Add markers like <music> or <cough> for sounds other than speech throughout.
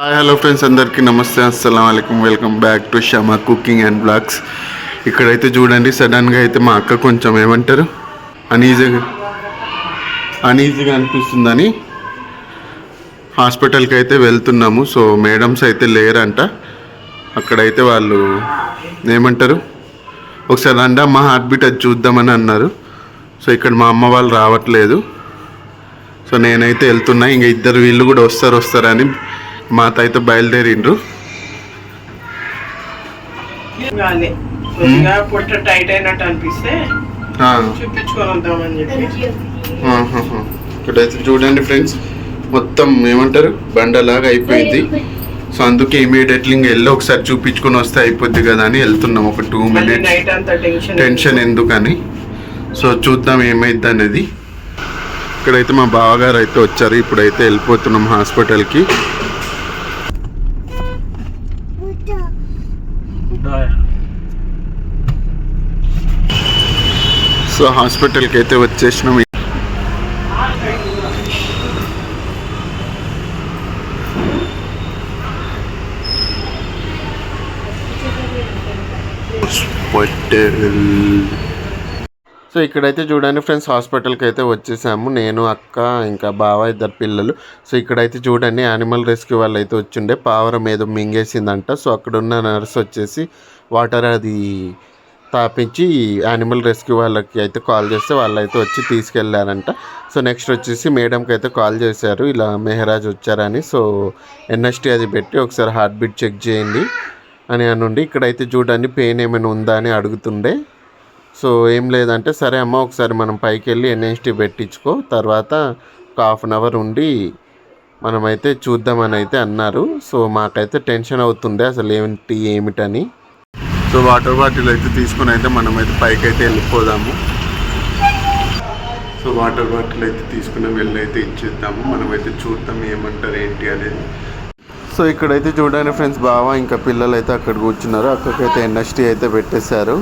Hi hello friends అందరికీ నమస్తే అస్సలం అయికం welcome back to Shama cooking and blogs ఇక్కడైతే చూడండి సడన్గా అయితే మా అక్క కొంచెం ఏమంటారు? అనీజీగా అనీజీగా అనిపిస్తుందని హాస్పిటల్కి అయితే వెళ్తున్నాము. సో మేడమ్స్ అయితే లేరంట. అక్కడైతే వాళ్ళు ఏమంటారు? ఒకసారి రండి మా హార్ట్ బీట్ అది చూద్దామని అన్నారు. సో ఇక్కడ మా అమ్మ వాళ్ళు రావట్లేదు. సో నేనైతే వెళ్తున్నా. ఇంక ఇద్దరు వీళ్ళు కూడా వస్తారు వస్తారని మాత అయితే బయలుదేరిండ్రు. పొట్ట టైట్ అయినట్టు అనిపిస్తే ఆ, చూపించుకొని వద్దామని చెప్పి ఆహాహా. ఇక్కడైతే చూడండి ఫ్రెండ్స్ మొత్తం ఏమంటారు? బండలాగా అయిపోయింది. సో అందుకే ఇమీడియట్లీ ఇంక వెళ్ళి ఒకసారి చూపించుకొని వస్తే అయిపోద్ది కదా అని వెళ్తున్నాం. ఒక టూ మినిట్స్. టెన్షన్ ఎందుకని? సో చూద్దాం ఏమైద్ది అనేది. ఇక్కడైతే మా బావగారు అయితే వచ్చారు. ఇప్పుడైతే వెళ్ళిపోతున్నాం హాస్పిటల్కి. సో హాస్పిటల్కి అయితే వచ్చేసినాం. హాస్పిటల్. సో ఇక్కడైతే చూడండి ఫ్రెండ్స్ హాస్పిటల్కి అయితే వచ్చేసాము. నేను అక్క ఇంకా బావ ఇద్దరు పిల్లలు. సో ఇక్కడైతే చూడండి యానిమల్ రెస్క్యూ వాళ్ళు అయితే వచ్చిండే. పావరం ఏదో మింగేసిందంట. సో అక్కడ ఉన్న నర్స్ వచ్చేసి వాటర్ అది తాపించి యానిమల్ రెస్క్యూ వాళ్ళకి అయితే కాల్ చేస్తే వాళ్ళు అయితే వచ్చి తీసుకెళ్ళారంట. సో నెక్స్ట్ వచ్చేసి మేడంకి అయితే కాల్ చేశారు. ఇలా మెహరాజ్ వచ్చారని. సో ఎన్ఎస్టీ అది పెట్టి ఒకసారి హార్ట్ బీట్ చెక్ చేయండి అని అనుండి. ఇక్కడైతే చూడండి పెయిన్ ఏమైనా ఉందా అని అడుగుతుండే. సో ఏం లేదంటే సరే అమ్మ ఒకసారి మనం పైకి వెళ్ళి ఎన్ఎస్టీ పెట్టించుకో. తర్వాత ఒక హాఫ్ అన్ అవర్ ఉండి మనమైతే చూద్దామని అయితే అన్నారు. సో మాకైతే టెన్షన్ అవుతుండే. అసలు ఏంటి ఏమిటని. సో వాటర్ బాటిల్ అయితే తీసుకుని అయితే మనమైతే పైకి అయితే వెళ్ళిపోదాము. సో వాటర్ బాటిల్ అయితే తీసుకుని వెళ్ళి అయితే ఇచ్చేద్దాము. మనమైతే చూద్దాం ఏమంటారు ఏంటి అనేది. సో ఇక్కడైతే చూడండి ఫ్రెండ్స్ బావా ఇంకా పిల్లలు అయితే అక్కడ కూర్చున్నారు. అక్కడికైతే ఎన్ఎస్టీ అయితే పెట్టేశారు.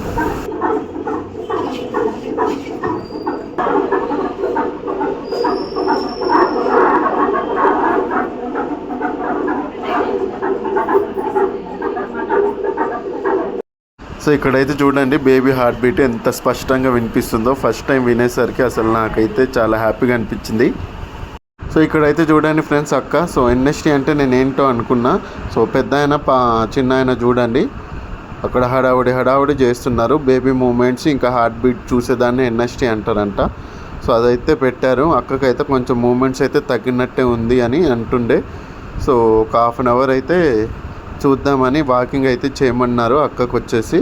సో ఇక్కడైతే చూడండి బేబీ హార్ట్ బీట్ ఎంత స్పష్టంగా వినిపిస్తుందో. ఫస్ట్ టైం వినేసరికి అసలు నాకైతే చాలా హ్యాపీగా అనిపించింది. సో ఇక్కడైతే చూడండి ఫ్రెండ్స్ అక్క. సో ఎన్ఎస్టీ అంటే నేను ఏంటో అనుకున్నా. సో పెద్ద ఆయన పా చిన్న ఆయన చూడండి. అక్కడ హడావుడి హడావుడి చేస్తున్నారు. బేబీ మూమెంట్స్ ఇంకా హార్ట్ బీట్ చూసేదాన్ని ఎన్ఎస్టీ అంటారంట. సో అదైతే పెట్టారు. అక్కకైతే కొంచెం మూమెంట్స్ అయితే తగ్గినట్టే ఉంది అని అంటుండే. సో ఒక హాఫ్ అన్ అవర్ అయితే చూద్దామని వాకింగ్ అయితే చేయమన్నారు అక్కకు వచ్చేసి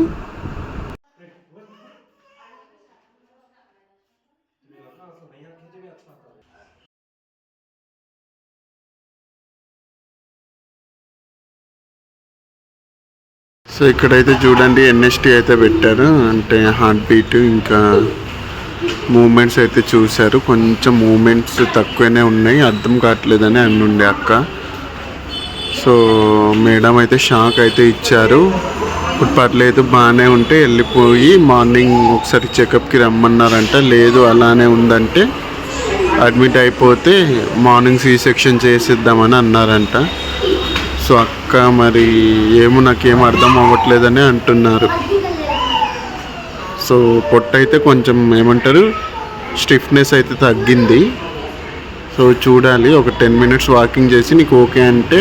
సో ఇక్కడైతే చూడండి ఎన్ఎస్టీ అయితే పెట్టారు. అంటే హార్ట్ బీట్ ఇంకా మూమెంట్స్ అయితే చూశారు. కొంచెం మూమెంట్స్ తక్కువనే ఉన్నాయి. అర్థం కావట్లేదని అనుండే అక్క. సో మేడం అయితే షాక్ అయితే ఇచ్చారు. ఇప్పుడు పర్లేదు బాగానే ఉంటే వెళ్ళిపోయి మార్నింగ్ ఒకసారి చెకప్కి రమ్మన్నారంట. లేదు అలానే ఉందంటే అడ్మిట్ అయిపోతే మార్నింగ్ సీ సెక్షన్ చేసేద్దామని అన్నారంట. సో అక్క మరి ఏమో నాకేం అర్థం అవ్వట్లేదని అంటున్నారు. సో పొట్ట అయితే కొంచెం ఏమంటారు స్టిఫ్నెస్ అయితే తగ్గింది. సో చూడాలి ఒక టెన్ మినిట్స్ వాకింగ్ చేసి నీకు ఓకే అంటే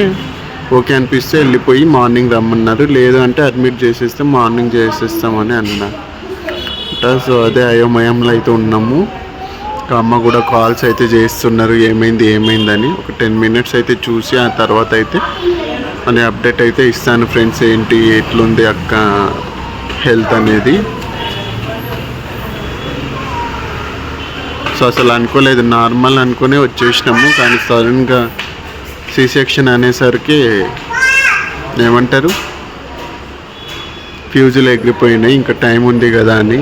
ఓకే అనిపిస్తే వెళ్ళిపోయి మార్నింగ్ రమ్మన్నారు. లేదు అంటే అడ్మిట్ చేసేస్తే మార్నింగ్ చేసేస్తామని అన్నారు సో అదే అయోమయంలో అయితే ఉన్నాము. అమ్మ కూడా కాల్స్ అయితే చేస్తున్నారు. ఏమైంది ఏమైందని. ఒక టెన్ మినిట్స్ అయితే చూసి ఆ తర్వాత అయితే అని అప్డేట్ అయితే ఇస్తాను ఫ్రెండ్స్. ఏంటి ఎట్లుంది అక్క హెల్త్ అనేది? సో అసలు అనుకోలేదు. నార్మల్ అనుకునే వచ్చేసినాము. కానీ సడన్గా సి సెక్షన్ అనేసరికి ఏమంటారు? ఫ్యూజులు ఎగిరిపోయినాయి ఇంకా టైం ఉంది కదా అని.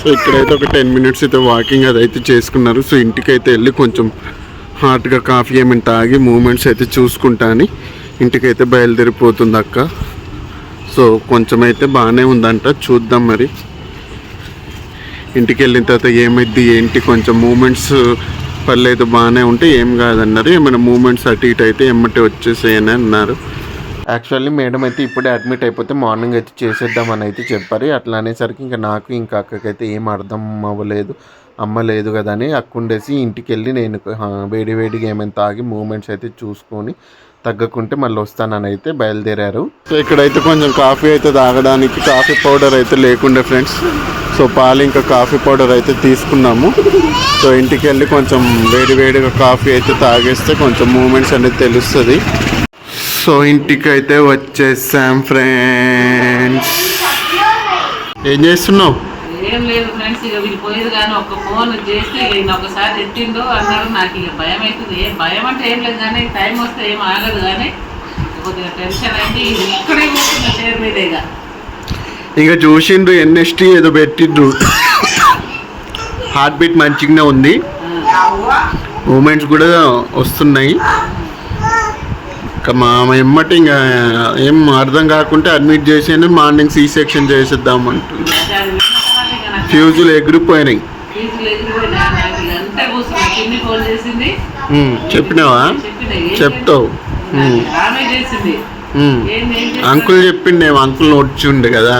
సో ఇక్కడైతే ఒక టెన్ మినిట్స్ అయితే వాకింగ్ అదైతే చేసుకున్నారు. సో ఇంటికి అయితే వెళ్ళి కొంచెం హాట్గా కాఫీ ఏమైనా తాగి మూమెంట్స్ అయితే చూసుకుంటా అని ఇంటికైతే బయలుదేరిపోతుంది అక్క. సో కొంచెం అయితే బాగానే ఉందంట చూద్దాం మరి. ఇంటికి వెళ్ళిన తర్వాత ఏమైద్ది ఏంటి కొంచెం మూమెంట్స్ పర్లేదు బాగానే ఉంటే ఏం కాదన్నారు. ఏమైనా మూమెంట్స్ అటు ఇటు అయితే ఎమ్మటే వచ్చేసేయని అన్నారు. యాక్చువల్లీ మేడం అయితే ఇప్పుడే అడ్మిట్ అయిపోతే మార్నింగ్ అయితే చేసేద్దామని అయితే చెప్పారు. అట్లా అనేసరికి ఇంకా నాకు ఇంకా అక్కకైతే ఏం అర్థం అవ్వలేదు అమ్మ లేదు కదా అని అక్కుండేసి ఇంటికి వెళ్ళి నేను వేడి వేడిగా ఏమైనా తాగి మూమెంట్స్ అయితే చూసుకొని తగ్గకుంటే మళ్ళీ వస్తానని అయితే బయలుదేరారు. సో ఇక్కడైతే కొంచెం కాఫీ అయితే తాగడానికి కాఫీ పౌడర్ అయితే లేకుండే ఫ్రెండ్స్. సో పాలు ఇంకా కాఫీ పౌడర్ అయితే తీసుకున్నాము. సో ఇంటికి వెళ్ళి కొంచెం వేడి వేడిగా కాఫీ అయితే తాగేస్తే కొంచెం మూమెంట్స్ అనేది తెలుస్తుంది. సో ఇంటికి అయితే వచ్చేసాం ఫ్రెండ్స్. ఏం చేస్తున్నావు? ఏం లేదు ఫ్రెండ్స్ ఇక వీళ్ళు పోయేది కానీ ఒక ఫోన్ చేస్తే ఈయన ఒకసారి ఎత్తిండు అన్నాడు నాకు ఇక భయం అవుతుంది. ఏం భయం అంటే ఏం లేదు కానీ టైం వస్తే ఏం ఆగదు కానీ కొద్దిగా టెన్షన్ అయింది. ఇది ఇక్కడే కూర్చున్న చైర్ మీద ఇక. ఇంకా చూసిండ్రు ఎన్ఎస్టీ ఏదో పెట్టిండ్రు. హార్ట్ బీట్ మంచిగానే ఉంది. మూమెంట్స్ కూడా వస్తున్నాయి. ఇంకా మా ఎమ్మటి ఇంకా ఏం అర్థం కాకుంటే అడ్మిట్ చేసేది మార్నింగ్ సీ సెక్షన్ చేసేద్దాం అంటుంది ఫ్యూజులు ఎగిరిపోయినాయి. చెప్పినావా? చెప్తావు? అంకుల్ చెప్పిండే అంకుల్ వచ్చి ఉండే కదా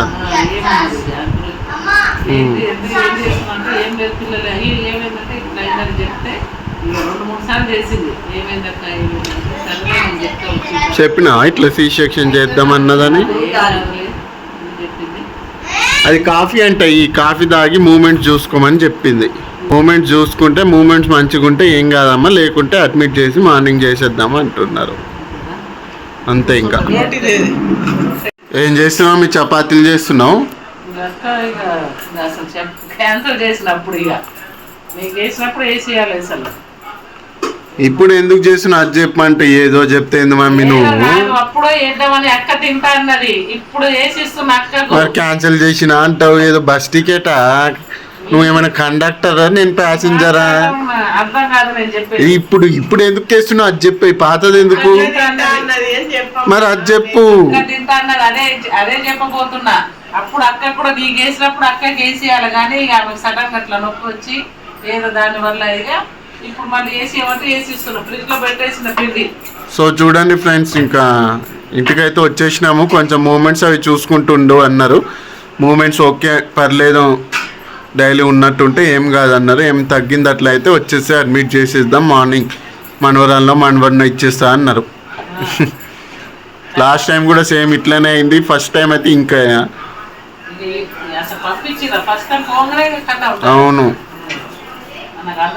చెప్పినా ఇట్లా సీ సెక్షన్ చేద్దాం అన్నదని ఏం కాదులే అని చెప్పింది అది కాఫీ అంటే ఈ కాఫీ తాగి మూమెంట్స్ చూసుకోమని చెప్పింది. మూమెంట్స్ చూసుకుంటే మూమెంట్స్ మంచిగా ఉంటే ఏం కాదమ్మా లేకుంటే అడ్మిట్ చేసి మార్నింగ్ చేసేద్దాం అంటున్నారు. అంతే ఇంకా. ఏం చేస్తున్నావు? మీ చపాతీలు చేస్తున్నావు? క్యాన్సల్ చేసినప్పుడు ఇక. మీకు వేసినప్పుడు వేసేయాలి అసలు? ఇప్పుడు ఎందుకు చేస్తున్నావు అది చెప్పమంటే ఏదో చెప్తే ఏంది మమ్మీ నువ్వు? అప్పుడో అక్క తింటా అన్నది. ఇప్పుడు వేసిస్తున్న అక్కకు. మరి క్యాన్సిల్ చేసిన అంటావు ఏదో బస్ టికెటా? నువ్వు ఏమైనా కండక్టరా నేను ప్యాసింజరా? అర్థం కాదు నేను చెప్పేది. ఇప్పుడు ఇప్పుడు ఎందుకు చేస్తున్నావు? అది చెప్పి పాతది ఎందుకు? తింటా అన్నది ఏం చెప్పమ్మా? మరి అది చెప్పు. అక్క తింటా అన్నది అదే అదే చెప్పబోతున్నా. అప్పుడు అక్క కూడా నీకు వేసినప్పుడు అక్క వేసేయాలి కానీ ఇక ఆమెకు సడన్ అట్లా నొప్పి వచ్చి ఏదో దాని వల్ల ఇక ఇప్పుడు మళ్ళీ వేసి ఏమంటే వేసి ఇస్తున్నా. ఫ్రిడ్జ్లో పెట్టేసిన పిండి. సో చూడండి ఫ్రెండ్స్ ఇంకా ఇంటికైతే వచ్చేసినాము. కొంచెం మూమెంట్స్ అవి చూసుకుంటుండు అన్నారు. మూమెంట్స్ ఓకే పర్లేదు. డైలీ ఉన్నట్టుంటే ఏం కాదన్నారు. ఏం తగ్గింది అట్లా అయితే వచ్చేసి అడ్మిట్ చేసేద్దాం. మార్నింగ్ మనవరాల్లో మనవరిని ఇచ్చేస్తా అన్నారు. <laughs> లాస్ట్ టైం కూడా సేమ్ ఇట్లనే అయింది. ఫస్ట్ టైం అయితే ఇంకా అవును.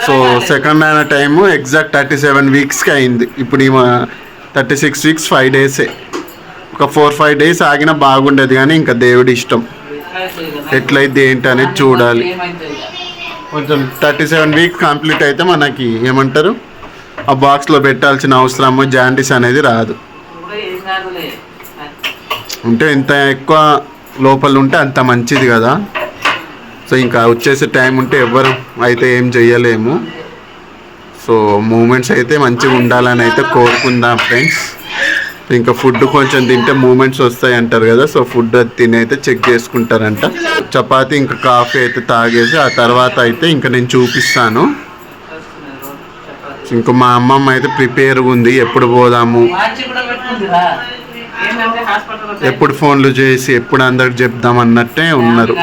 సో. సెకండ్ అయిన టైము ఎగ్జాక్ట్ థర్టీ సెవెన్ వీక్స్కి అయింది. ఇప్పుడు ఈ థర్టీ సిక్స్ వీక్స్ ఫైవ్ డేసే ఒక ఫోర్ ఫైవ్ డేస్ ఆగినా బాగుండేది కానీ ఇంకా దేవుడి ఇష్టం. ఎట్లయితే ఏంటి అనేది చూడాలి. కొంచెం థర్టీ సెవెన్ వీక్స్ కంప్లీట్ అయితే మనకి ఏమంటారు? ఆ బాక్స్లో పెట్టాల్సిన అవసరము జాండీస్ అనేది రాదు. అంటే ఎంత ఎక్కువ లోపల ఉంటే అంత మంచిది కదా. సో ఇంకా వచ్చేసే టైం ఉంటే ఎవ్వరు అయితే ఏం చెయ్యలేము. సో మూమెంట్స్ అయితే మంచిగా ఉండాలని అయితే కోరుకుందాం ఫ్రెండ్స్ ఇంకా ఫుడ్ కొంచెం తింటే మూమెంట్స్ వస్తాయి అంటారు కదా సో ఫుడ్ అది తిని అయితే చెక్ చేసుకుంటారంట. చపాతీ ఇంకా కాఫీ అయితే తాగేసి ఆ తర్వాత అయితే ఇంకా నేను చూపిస్తాను. ఇంకా మా అమ్మమ్మ అయితే ప్రిపేర్గా ఉంది ఎప్పుడు పోదాము. ఎప్పుడు ఫోన్లు చేసి ఎప్పుడు అందరికి చెప్దాం అన్నట్టే ఉన్నారు.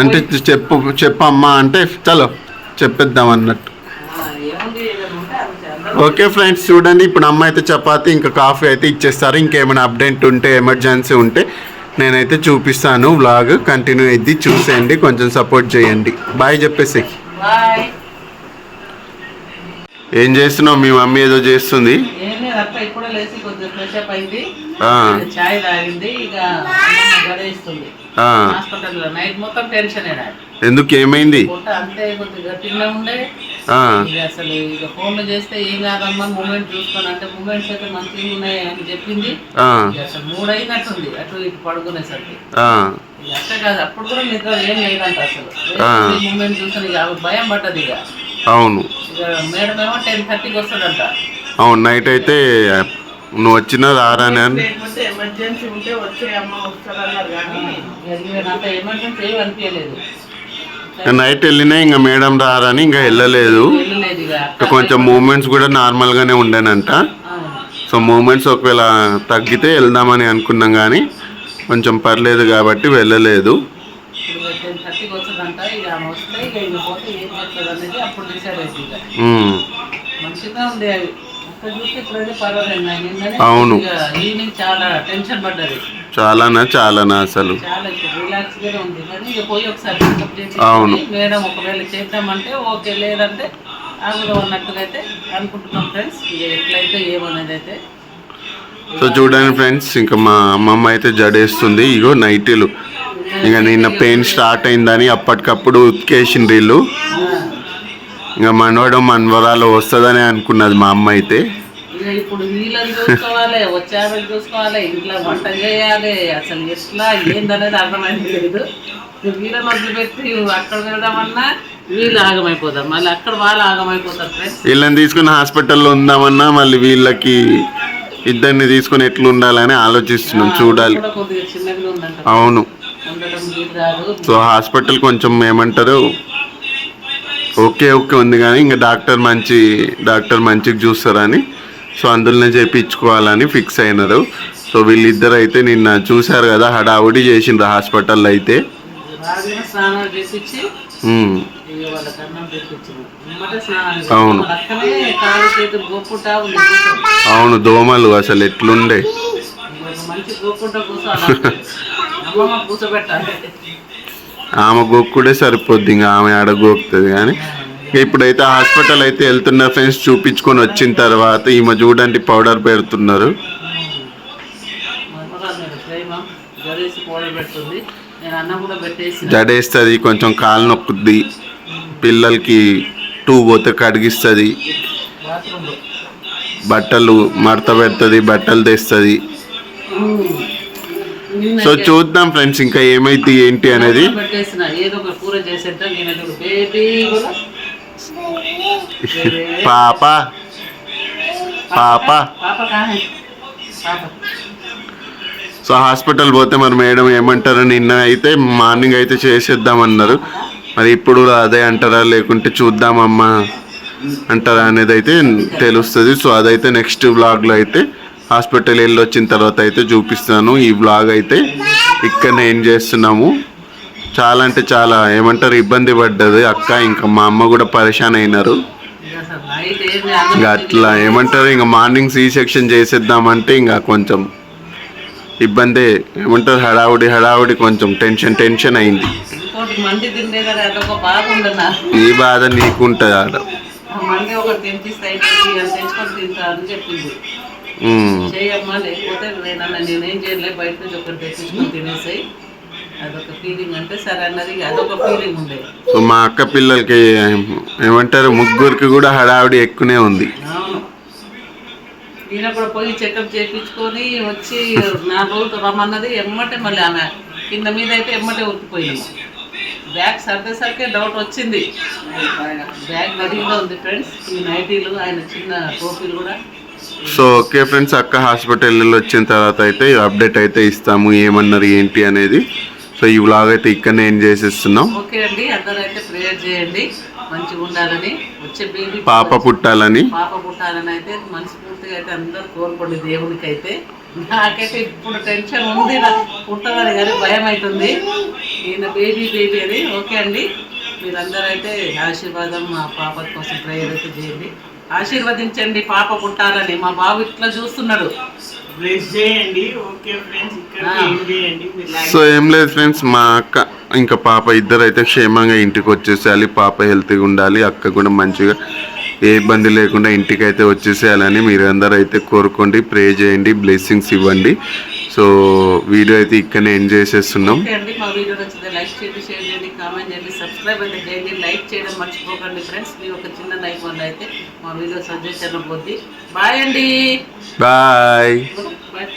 అంటే చెప్పు చెప్పమ్మా అంటే చలో చెప్పేద్దాం అన్నట్టు. ఓకే ఫ్రెండ్స్ చూడండి ఇప్పుడు అమ్మ అయితే చపాతి ఇంకా కాఫీ అయితే ఇచ్చేస్తారు. ఇంకేమైనా అప్డేట్ ఉంటే ఎమర్జెన్సీ ఉంటే నేనైతే చూపిస్తాను వ్లాగ్. కంటిన్యూ అయింది చూసేయండి కొంచెం సపోర్ట్ చేయండి. బాయ్ చెప్పేసి బాయ్. ఏం చేస్తున్నావు? మీ మమ్మీ ఏదో చేస్తుంది. చాయ్ తాగింది ఇక నైట్ మొత్తం టెన్షన్ ఎందుకు? ఏమైంది? అంతే ఉండే. ఆ, ఇక అసలు ఇక ఫోన్లు చేస్తే ఏం కాదమ్మా మూమెంట్ అంటే మూమెంట్స్ అయితే మంచిగా ఉన్నాయి అని చెప్పింది. ఆ, ఇక అసలు మూడు అయినట్టుంది అటు ఇటు పడుకునేసరికి. అట్లా కాదు అప్పుడు కూడా నిద్ర ఏం లేదంట అసలు. మూమెంట్ ఇక భయం పడ్డది ఇక. అవును. అవును నైట్ అయితే నువ్వు వచ్చినా రారాని నైట్ వెళ్ళినా ఇంకా మేడం రారని ఇంకా వెళ్ళలేదు. కొంచెం మూమెంట్స్ కూడా నార్మల్గానే ఉండేనంట. సో మూమెంట్స్ ఒకవేళ తగ్గితే వెళ్దామని అనుకున్నాం కానీ కొంచెం పర్లేదు కాబట్టి వెళ్ళలేదు ఇప్పుడు టెన్ థర్టీకి వస్తుందంట ఇక ఆమె వస్తే ఇక ఇక పోతే ఏం చేస్తుంది అనేది అప్పుడు డిసైడ్ అవుతుంది ఇక ఉమ్, మంచిగా అవి అవును. చాలానా చాలానా అసలు. అవును. మేడం ఒకవేళ చేద్దామంటే ఓకే లేదంటే ఆగుదాం అన్నట్టుగా అయితే అనుకుంటున్నాం ఫ్రెండ్స్. ఇక ఎట్లయితే ఏమనేది అయితే. సో చూడండి ఫ్రెండ్స్ ఇంకా మా అమ్మమ్మ అయితే జడేస్తుంది. ఇగో నైటీలు. ఇంకా నిన్న పెయిన్ స్టార్ట్ అయిందని అప్పటికప్పుడు ఉతికేసిండ్రు వీళ్ళు ఇంకా మనవడు మనవరాలు వస్తుందని అనుకున్నది మా అమ్మ అయితే. ఇప్పుడు వీళ్ళని చూసుకోవాలి చూసుకోవాలి ఇంట్లో వంట చేయాలి అసలు ఎట్లా ఏందనేది అర్థమైంది లేదు వీళ్ళని వదిలిపెట్టి అక్కడ వెళ్దామన్నా వీళ్ళు ఆగమైపోతారు. మళ్ళీ అక్కడ వాళ్ళు ఆగమైపోతారు వీళ్ళని తీసుకుని హాస్పిటల్లో ఉందామన్నా మళ్ళీ వీళ్ళకి ఇద్దరిని తీసుకుని ఎట్లా ఉండాలని ఆలోచిస్తున్నాం చూడాలి. అవును. సో హాస్పిటల్ కొంచెం ఏమంటారు ఓకే ఓకే ఉంది కానీ ఇంకా డాక్టర్ మంచి డాక్టర్ మంచిగా చూస్తారని. సో అందులోనే చేయించుకోవాలని ఫిక్స్ అయినారు. సో వీళ్ళిద్దరు అయితే నిన్న చూశారు కదా హడావుడి చేసిండ్రు హాస్పిటల్లో అయితే. అవును. అవును దోమలు అసలు ఎట్లుండే. <laughs> ఆమె గోక్కుడే సరిపోద్ది ఇంకా ఆమె ఆడ గోకుతుంది. కానీ ఇప్పుడైతే హాస్పిటల్ అయితే వెళ్తున్న ఫ్రెండ్స్ చూపించుకొని వచ్చిన తర్వాత ఈమె చూడండి పౌడర్ పెడుతున్నారు. జడేస్తుంది కొంచెం కాలు నొక్కుద్ది. పిల్లలకి టూ పోతే కడిగిస్తుంది. బట్టలు మడత పెడుతుంది బట్టలు తెస్తుంది. సో చూద్దాం ఫ్రెండ్స్ ఇంకా ఏమైతే ఏంటి అనేది. చేసేద్దాం పాప. పాప. సో హాస్పిటల్ పోతే మరి మేడం ఏమంటారు నిన్న అయితే మార్నింగ్ అయితే చేసేద్దామన్నారు మరి ఇప్పుడు అదే అంటారా లేకుంటే చూద్దామమ్మా అంటారా అనేది అయితే తెలుస్తుంది. సో అదైతే నెక్స్ట్ వ్లాగ్లో అయితే హాస్పిటల్ వెళ్ళి వచ్చిన తర్వాత అయితే చూపిస్తాను ఈ వ్లాగ్ అయితే ఇక్కడ ఏం చేస్తున్నాము. చాలా అంటే చాలా ఏమంటారు ఇబ్బంది పడ్డది అక్క. ఇంకా మా అమ్మ కూడా పరేషాన్ అయినారు. అట్లా ఏమంటారు ఇంకా మార్నింగ్ సి సెక్షన్ చేసేద్దామంటే ఇంకా కొంచెం ఇబ్బంది. ఏమంటారు హడావుడి హడావుడి కొంచెం టెన్షన్ టెన్షన్ అయింది. ఈ బాధ నీకుంటుంది? ఆడ చేయమ్మా లేకపోతే నేనన్నా నేనేం చేయలే బయట నుంచి ఒకటి తెచ్చుకొని తినేసాయి. అదొక ఫీలింగ్ అంటే సరే అన్నది అదొక ఫీలింగ్ ఉండేది మా అక్క పిల్లలకి ఏమంటారు ముగ్గురికి కూడా హడావుడి ఎక్కువనే ఉంది. అవును. ఈయన కూడా పోయి చెకప్ చేయించుకొని వచ్చి నా రోజు రమ్మన్నది ఎమ్మటే మళ్ళీ ఆమె కింద మీద అయితే ఎమ్మటే ఉరికిపోయినాము బ్యాగ్ సర్దేసరికే డౌట్ వచ్చింది. బ్యాగ్ రెడీగా ఉంది ఫ్రెండ్స్ ఈ నైటీలు ఆయన చిన్న టోపీలు కూడా. సో ఓకే ఫ్రెండ్స్ అక్క హాస్పిటల్ వచ్చిన తర్వాత అయితే అప్డేట్ అయితే ఇస్తాము ఏమన్నారు ఏంటి అనేది. సో ఈ వ్లాగ్ అయితే ఇక్కడనే ఏం చేసేస్తున్నాం. ఓకే అండి అందరూ అయితే ప్రేయర్ చేయండి మంచిగా ఉండాలని వచ్చే బేబీ పాప పుట్టాలని. పాప పుట్టాలని అయితే మనస్ఫూర్తిగా అయితే అందరు కోరుకోండి దేవునికి అయితే నాకైతే ఇప్పుడు టెన్షన్ ఉంది నాకు పుట్టదని కానీ భయం అవుతుంది. ఈయన బేబీ బేబీ అని. ఓకే అండి మీరందరూ అయితే ఆశీర్వాదం మా పాప కోసం ప్రేయర్ అయితే చేయండి. ఆశీర్వదించండి పాప పుట్టాలని మా బాబు ఇట్లా చూస్తున్నాడు. సో ఏం లేదు ఫ్రెండ్స్ మా అక్క ఇంకా పాప ఇద్దరు అయితే క్షేమంగా ఇంటికి వచ్చేసేయాలి. పాప హెల్తీగా ఉండాలి అక్క కూడా మంచిగా ఏ ఇబ్బంది లేకుండా ఇంటికి అయితే వచ్చేసేయాలని మీరు అందరూ అయితే కోరుకోండి. ప్రే చేయండి బ్లెస్సింగ్స్ ఇవ్వండి. సో వీడియో అయితే ఇక్కడనే ఎంజాయ్ చేసేస్తున్నాం. మా వీడియో నచ్చితే లైక్ చేయండి షేర్ చేయండి కామెంట్ చేయండి సబ్స్క్రైబ్ అయితే చేయండి లైక్ చేయడం మర్చిపోకండి ఫ్రెండ్స్. మీ ఒక చిన్న లైక్ వల్ల అయితే మా వీడియో సజెషన్ పోద్ది. బాయ్ అండి. బాయ్. బాయ్.